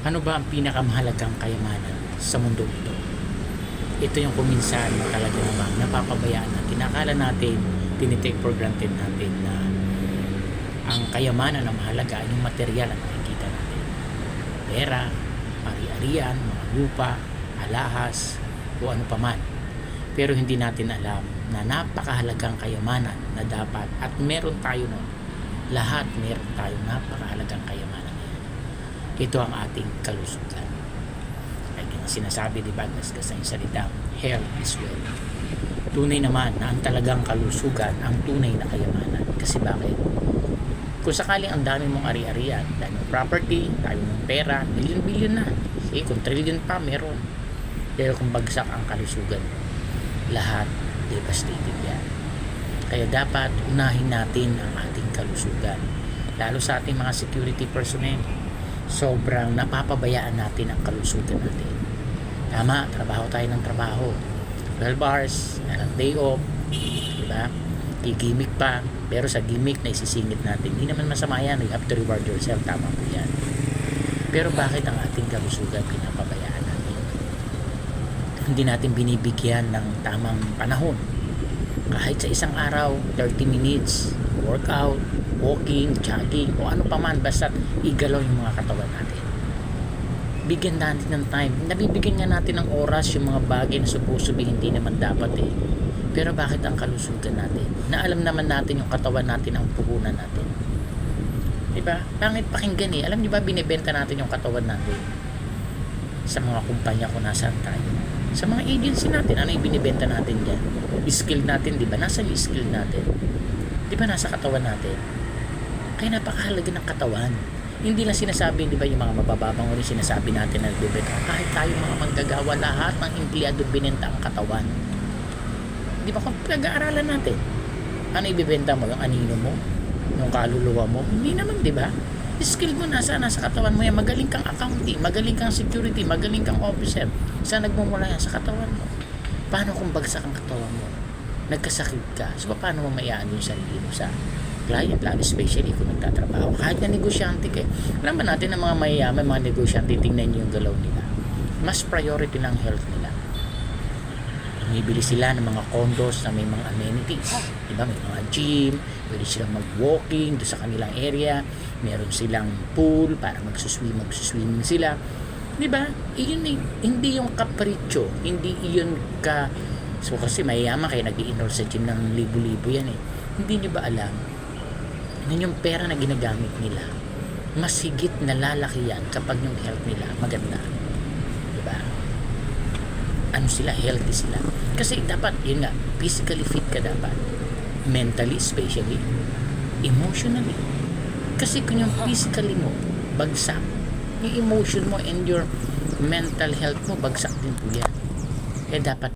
Ano ba ang pinakamahalagang kayamanan sa mundo ito? Ito yung kuminsan talaga namang napapabayaan natin. Nakala natin, tinitake for granted natin na ang kayamanan na mahalaga ay yung material ang nakikita natin. Pera, ari-arian, mga lupa, alahas, o ano paman. Pero hindi natin alam na napakahalagang kayamanan na dapat at meron tayo nun. Lahat meron tayong napakahalagang kayamanan na. Ito ang ating kalusugan. Ay sinasabi di ba sa yung salitang health is wealth. Tunay naman na ang talagang kalusugan ang tunay na kayamanan. Kasi bakit? Kung sakaling ang dami mong ari-arian, dami mong property, dami mong pera, billion-billion na. Eh, kung trillion pa, meron. Pero kung bagsak ang kalusugan lahat devastated yan. Kaya dapat unahin natin ang ating kalusugan. Lalo sa ating mga security personnel, sobrang napapabayaan natin ang kalusugan natin. Tama, trabaho tayo ng trabaho. 12 hours, day off, di ba? Gigimik pa, pero sa gimmick na isisingit natin. Hindi naman masama yan, you have to reward yourself, tama po yan. Pero bakit ang ating kalusugan pinapabayaan natin? Hindi natin binibigyan ng tamang panahon. Kahit sa isang araw, 30 minutes, workout, walking, jogging, o ano pa man, basta igalaw yung mga katawan natin. Bigyan natin ng time. Nabibigyan nga natin ng oras yung mga bagay na supposed to be hindi naman dapat eh. Pero bakit ang kalusugan natin? Na alam naman natin yung katawan natin ang puhunan natin. Diba? Pangit pakinggan eh. Alam niyo ba binibenta natin yung katawan natin? Sa mga kumpanya kung nasaan tayo. Sa mga agency natin, ano yung binibenta natin dyan? Skill natin, di ba? Nasa yung skill natin? Di ba nasa katawan natin? Kaya napakahalaga ng katawan. Hindi lang sinasabi, di ba, yung mga mabababang uli sinasabi natin na nagbibenta. Kahit tayo mga manggagawa, lahat ng empleyado binenta ang katawan. Di ba kung pinag-aaralan natin? Ano ibibenta mo? Yung anino mo? Yung kaluluwa mo? Hindi naman, di ba? Skill mo nasa nasa katawan mo yan. Magaling kang accounting, magaling kang security, magaling kang officer. Saan nagmumula yan? Sa katawan mo. Paano kung bagsak ang katawan mo? Nagkasakit ka. So, paano mo mayaan yung sarili mo sa client, lalo especially kung nagtatrabaho. Kahit na negosyante ka. eh. Alam ba natin ang mga mayayaman, mga negosyante, tingnan nyo yung galaw nila. Mas priority ng health nila. Bumibili sila ng mga condos na may mga amenities. Diba? May mga gym, pwede silang mag-walking doon sa kanilang area. Meron silang pool para magsuswim, magsuswimming sila. Di ba? Iyon eh, hindi yung kapritsyo, hindi iyon ka So kasi mayayaman kayo nag-i-enroll sa gym ng libo-libo yan eh. Hindi nyo ba alam na yung pera na ginagamit nila mas higit na lalaki yan kapag yung health nila maganda. Ano sila? Healthy sila. Kasi dapat, yun nga, physically fit ka dapat. Mentally, especially. Emotionally. Kasi kung yung physically mo, bagsak, yung emotion mo and your mental health mo, bagsak din po yan. Kaya dapat